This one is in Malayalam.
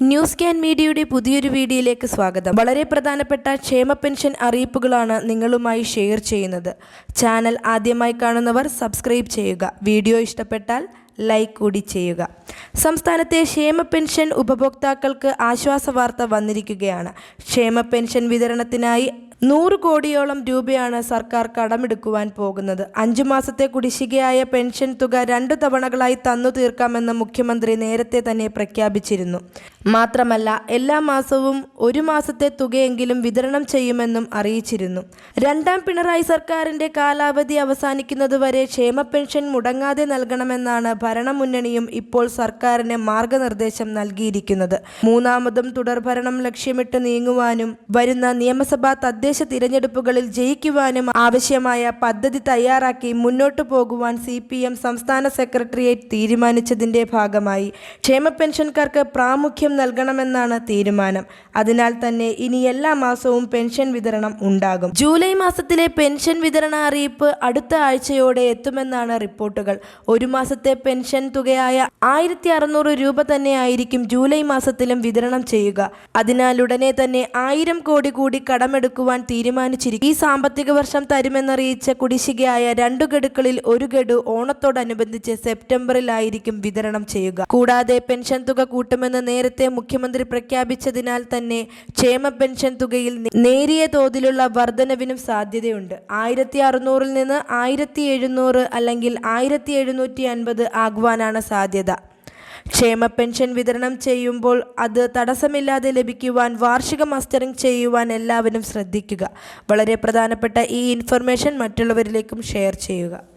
ന്യൂസ് ക്യാൻ മീഡിയയുടെ പുതിയൊരു വീഡിയോയിലേക്ക് സ്വാഗതം. വളരെ പ്രധാനപ്പെട്ട ക്ഷേമ പെൻഷൻ അറിയിപ്പുകളാണ് നിങ്ങളുമായി ഷെയർ ചെയ്യുന്നത്. ചാനൽ ആദ്യമായി കാണുന്നവർ സബ്സ്ക്രൈബ് ചെയ്യുക. വീഡിയോ ഇഷ്ടപ്പെട്ടാൽ ലൈക്ക് കൂടി ചെയ്യുക. സംസ്ഥാനത്തെ ക്ഷേമ പെൻഷൻ ഉപഭോക്താക്കൾക്ക് ആശ്വാസ വാർത്ത വന്നിരിക്കുകയാണ്. ക്ഷേമ പെൻഷൻ വിതരണത്തിനായി നൂറ് കോടിയോളം രൂപയാണ് സർക്കാർ കടമെടുക്കുവാൻ പോകുന്നത്. അഞ്ചു മാസത്തെ കുടിശ്ശികയായ പെൻഷൻ തുക രണ്ടു തവണകളായി തന്നു തീർക്കാമെന്ന് മുഖ്യമന്ത്രി നേരത്തെ തന്നെ പ്രഖ്യാപിച്ചിരുന്നു. മാത്രമല്ല എല്ലാ മാസവും ഒരു മാസത്തെ തുകയെങ്കിലും വിതരണം ചെയ്യുമെന്നും അറിയിച്ചിരുന്നു. രണ്ടാം പിണറായി സർക്കാരിന്റെ കാലാവധി അവസാനിക്കുന്നതുവരെ ക്ഷേമ പെൻഷൻ മുടങ്ങാതെ നൽകണമെന്നാണ് ഭരണമുന്നണിയും ഇപ്പോൾ സർക്കാരിന് മാർഗനിർദ്ദേശം നൽകിയിരിക്കുന്നത്. മൂന്നാമതും തുടർഭരണം ലക്ഷ്യമിട്ട് നീങ്ങുവാനും വരുന്ന നിയമസഭാ തദ്ദേശ തിരഞ്ഞെടുപ്പുകളിൽ ജയിക്കുവാനും ആവശ്യമായ പദ്ധതി തയ്യാറാക്കി മുന്നോട്ടു പോകുവാൻ സി പി എം സംസ്ഥാന സെക്രട്ടേറിയറ്റ് തീരുമാനിച്ചതിന്റെ ഭാഗമായി. ക്ഷേമ പെൻഷൻകാർക്ക് പ്രാമുഖ്യം നൽകണമെന്നാണ് തീരുമാനം. അതിനാൽ തന്നെ ഇനി എല്ലാ മാസവും പെൻഷൻ വിതരണം ഉണ്ടാകും. ജൂലൈ മാസത്തിലെ പെൻഷൻ വിതരണ അറിയിപ്പ് അടുത്ത ആഴ്ചയോടെ എത്തുമെന്നാണ് റിപ്പോർട്ടുകൾ. ഒരു മാസത്തെ പെൻഷൻ തുകയായ ആയിരത്തി അറുന്നൂറ് രൂപ തന്നെയായിരിക്കും ജൂലൈ മാസത്തിലും വിതരണം ചെയ്യുക. അതിനാൽ ഉടനെ തന്നെ ആയിരം കോടി കൂടി കടമെടുക്കുവാൻ തീരുമാനിച്ചിരിക്കും ഈ സാമ്പത്തിക വർഷം തരുമെന്നറിയിച്ച കുടിശ്ശികയായ രണ്ടു ഗഡുക്കളിൽ ഒരു ഗഡു ഓണത്തോടനുബന്ധിച്ച് സെപ്റ്റംബറിലായിരിക്കും വിതരണം ചെയ്യുക. കൂടാതെ പെൻഷൻ തുക കൂട്ടുമെന്ന് നേരത്തെ മുഖ്യമന്ത്രി പ്രഖ്യാപിച്ചതിനാൽ തന്നെ ക്ഷേമ പെൻഷൻ തുകയിൽ നേരിയ തോതിലുള്ള വർധനവിനും സാധ്യതയുണ്ട്. ആയിരത്തി അറുന്നൂറിൽ നിന്ന് ആയിരത്തി എഴുന്നൂറ് അല്ലെങ്കിൽ ആയിരത്തി എഴുന്നൂറ്റി അൻപത് ആകുവാനാണ് സാധ്യത. ക്ഷേമ പെൻഷൻ വിതരണം ചെയ്യുമ്പോൾ അത് തടസ്സമില്ലാതെ ലഭിക്കുവാൻ വാർഷിക മസ്റ്ററിംഗ് ചെയ്യുവാൻ എല്ലാവരും ശ്രദ്ധിക്കുക. വളരെ പ്രധാനപ്പെട്ട ഈ ഇൻഫർമേഷൻ മറ്റുള്ളവരിലേക്കും ഷെയർ ചെയ്യുക.